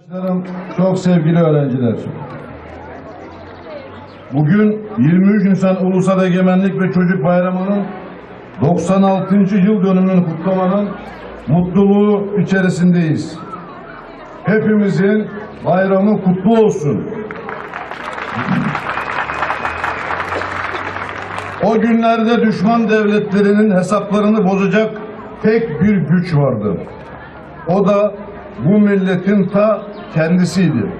Arkadaşlarım, Çok sevgili öğrenciler. Bugün 23 Nisan Ulusal Egemenlik ve Çocuk Bayramı'nın 96. yıl dönümünü kutlamanın mutluluğu içerisindeyiz. Hepimizin bayramı kutlu olsun. O günlerde düşman devletlerinin hesaplarını bozacak tek bir güç vardı. O da bu milletin ta kendisiydi.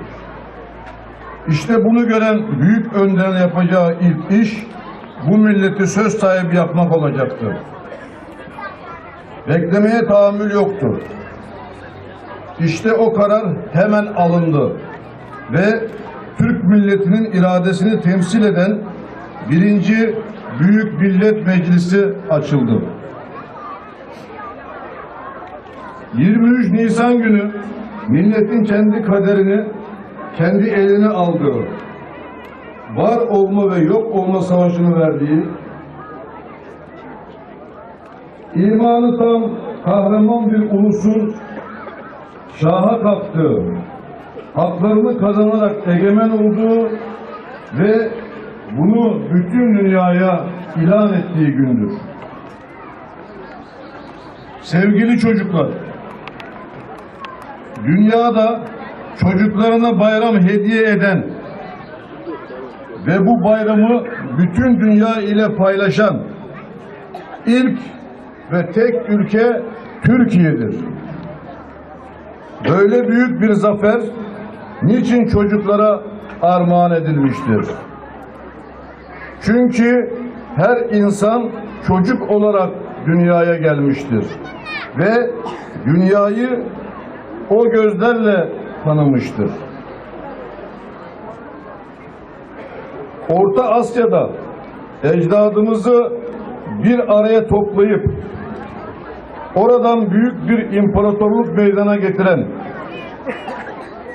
İşte bunu gören büyük önderin yapacağı ilk iş bu milleti söz sahibi yapmak olacaktı. Beklemeye tahammül yoktu. İşte o karar hemen alındı ve Türk milletinin iradesini temsil eden birinci Büyük Millet Meclisi açıldı. 23 Nisan günü milletin kendi kaderini kendi eline aldığı, var olma ve yok olma savaşını verdiği, imanı tam kahraman bir ulusun şaha kalktığı, haklarını kazanarak egemen olduğu ve bunu bütün dünyaya ilan ettiği gündür. Sevgili çocuklar, dünyada çocuklarına bayram hediye eden ve bu bayramı bütün dünya ile paylaşan ilk ve tek ülke Türkiye'dir. Böyle büyük bir zafer niçin çocuklara armağan edilmiştir? Çünkü her insan çocuk olarak dünyaya gelmiştir ve dünyayı o gözlerle tanımıştır. Orta Asya'da ecdadımızı bir araya toplayıp oradan büyük bir imparatorluk meydana getiren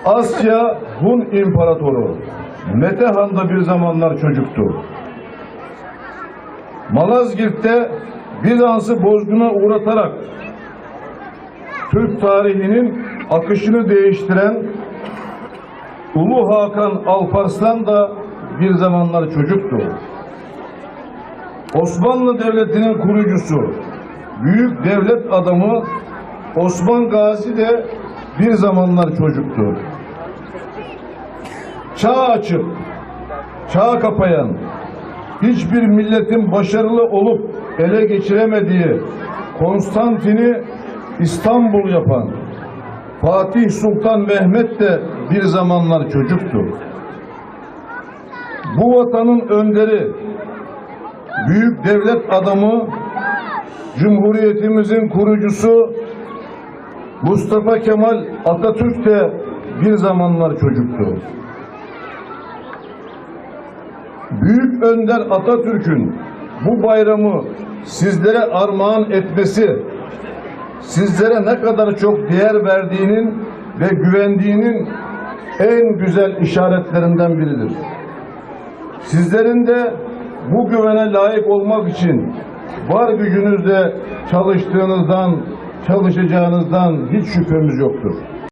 Asya Hun İmparatoru Metehan da bir zamanlar çocuktu. Malazgirt'te Bizans'ı bozguna uğratarak Türk tarihinin akışını değiştiren Ulu Hakan Alparslan da bir zamanlar çocuktu. Osmanlı Devleti'nin kurucusu, büyük devlet adamı Osman Gazi de bir zamanlar çocuktu. Çağ açıp, çağ kapayan, hiçbir milletin başarılı olup ele geçiremediği Konstantin'i İstanbul yapan Fatih Sultan Mehmet de bir zamanlar çocuktu. Bu vatanın önderi, büyük devlet adamı, Cumhuriyetimizin kurucusu Mustafa Kemal Atatürk de bir zamanlar çocuktu. Büyük Önder Atatürk'ün bu bayramı sizlere armağan etmesi, sizlere ne kadar çok değer verdiğinin ve güvendiğinin en güzel işaretlerinden biridir. Sizlerin de bu güvene layık olmak için var gücünüzle çalıştığınızdan, çalışacağınızdan hiç şüphemiz yoktur.